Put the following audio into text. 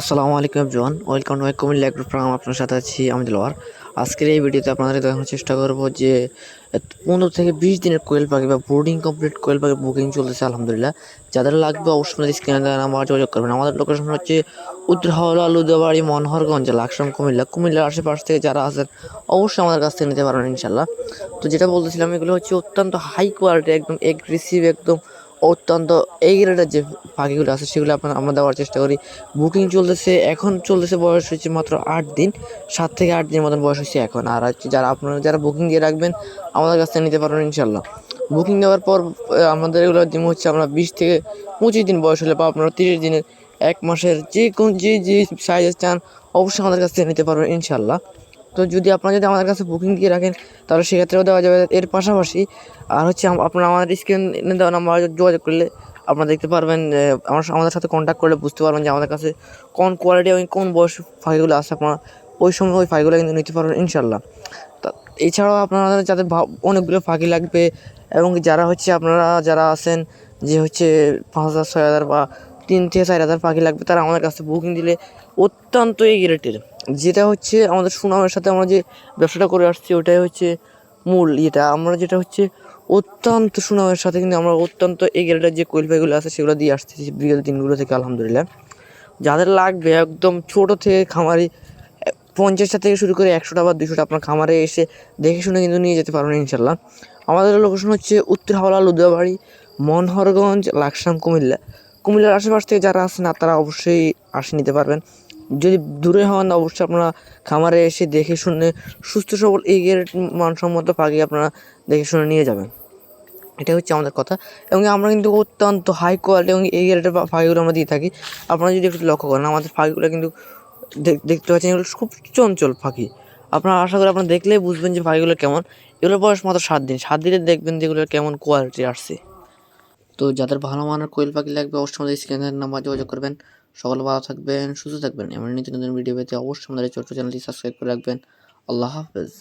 আসসালামু আলাইকুম জোয়ান welcome my Comilla agro farm, আপনার সাথে আছি আমি দিলওয়ার আজকের এই ভিডিওতে আপনাদের দেখানোর চেষ্টা করব যে, পনেরো থেকে বিশ দিনের কোয়েল পাখি বা বোর্ডিং কমপ্লিট কোয়েল পাখি বুকিং চলতেছে, আলহামদুলিল্লাহ। যাদের লাগবে অবশ্যই আমাদের স্ক্রিনে দেওয়া নাম্বার যোগাযোগ করবেন। আমাদের লোকেশন হচ্ছে উত্তর হাওড়া লুদাবাড়ি মনোহরগঞ্জ লাকসাম কুমিল্লা। কুমিল্লার আশেপাশ থেকে যারা আছেন, অবশ্যই আমাদের কাছ থেকে নিতে পারবেন ইনশাল্লাহ তো যেটা বলতেছিলাম, এগুলো হচ্ছে অত্যন্ত হাই কোয়ালিটি একদম এগ্রেসিভ একদম অত্যন্ত এই গ্রেডের যে পাখিগুলো আছে, সেগুলো আপনার আমরা দেওয়ার চেষ্টা করি। বুকিং চলতেছে, এখন চলতেছে বয়স হচ্ছে মাত্র আট দিন। সাত থেকে আট দিনের মতন বয়স হচ্ছে এখন। আর হচ্ছে যারা আপনারা, যারা বুকিং দিয়ে রাখবেন, আমাদের কাছ থেকে নিতে পারবেন ইনশাল্লাহ বুকিং দেওয়ার পর আমাদের এগুলো দিন হচ্ছে আমরা বিশ থেকে পঁচিশ দিন বয়স হলে বা আপনারা তিরিশ দিনের, এক মাসের যে কোন যে যে সাইজের চান, অবশ্যই আমাদের কাছ থেকে নিতে পারবেন ইনশাল্লাহ তো যদি আপনারা যদি আমাদের কাছে বুকিং দিয়ে রাখেন, তাহলে সেক্ষেত্রেও দেওয়া যাবে। এর পাশাপাশি, আর হচ্ছে আপনারা আমাদের স্ক্রিনে দেওয়া নাম্বার যোগাযোগ করলে আপনারা দেখতে পারবেন আমার আমাদের সাথে কন্ট্যাক্ট করলে বুঝতে পারবেন যে আমাদের কাছে কোন কোয়ালিটি এবং কোন বয়স ফাইলগুলো আছে আপনারা। ওই সময় ওই ফাইলগুলো কিন্তু নিতে পারবেন ইনশাল্লাহ তা, এছাড়াও আপনারা যাদের অনেকগুলো ফাঁকি লাগবে, এবং যারা হচ্ছে আপনারা যারা আছেন যে হচ্ছে পাঁচ হাজার, ছয় হাজার বা তিন থেকে চার হাজার পাখি লাগবে, তারা আমাদের কাছে বুকিং দিলে অত্যন্ত এই রেটের যেটা হচ্ছে আমাদের সুনামের সাথে আমরা যে ব্যবসাটা করে আসছি, ওটাই হচ্ছে মূল ইয়েটা। আমরা যেটা হচ্ছে অত্যন্ত সুনামের সাথে কিন্তু আমরা অত্যন্ত এই গ্রেডের যে কোয়েলফাইগুলো আছে, সেগুলো দিয়ে আসতেছি বিগত দিনগুলো থেকে, আলহামদুলিল্লাহ। যাদের লাগবে একদম ছোট থেকে খামারি, পঞ্চাশটা থেকে শুরু করে একশোটা বা দুশোটা আপনার খামারে এসে দেখে শুনে কিন্তু নিয়ে যেতে পারবেন ইনশাল্লাহ আমাদের লোকেশন হচ্ছে উত্তর হাওড়া লুদিয়াবাড়ি মনহরগঞ্জ, লাকসাম, কুমিল্লা। কুমিল্লার আশেপাশ থেকে যারা আছেন তারা অবশ্যই আসে নিতে পারবেন। যদি দূরে হন, অবশ্যই আপনারা খামারে এসে দেখে শুনে সুস্থ সবল এই গ্রেড মানসম্মত পাখি আপনারা দেখে শুনে নিয়ে যাবেন। এটা হচ্ছে আমাদের কথা। এবং আমরা কিন্তু অত্যন্ত হাই কোয়ালিটি এবং এই গ্রেডের পাখিগুলো আমরা দিয়ে থাকি। আপনারা যদি একটু লক্ষ্য করেন, আমাদের পাখিগুলো কিন্তু দেখ- দেখতে পাচ্ছেন, এগুলো খুব চঞ্চল পাখি। আপনারা আশা করি আপনারা দেখলেই বুঝবেন যে পাখিগুলো কেমন। এগুলোর বয়স মাত্র সাত দিন। সাত দিনে দেখবেন যে এগুলোর কেমন কোয়ালিটি আসছে। তো যাদের ভালো মানের কোয়েল পাখি লাগবে, অবশ্যই আমাদের স্ক্রিনের নাম্বার যোগাযোগ করবেন। সকল ভালো থাকবেন, সুস্থ থাকবেন। এমন নিত্য নতুন ভিডিও পেতে অবশ্যই আমাদের ছোট্ট চ্যানেলটি সাবস্ক্রাইব করে রাখবেন। আল্লাহ হাফেজ।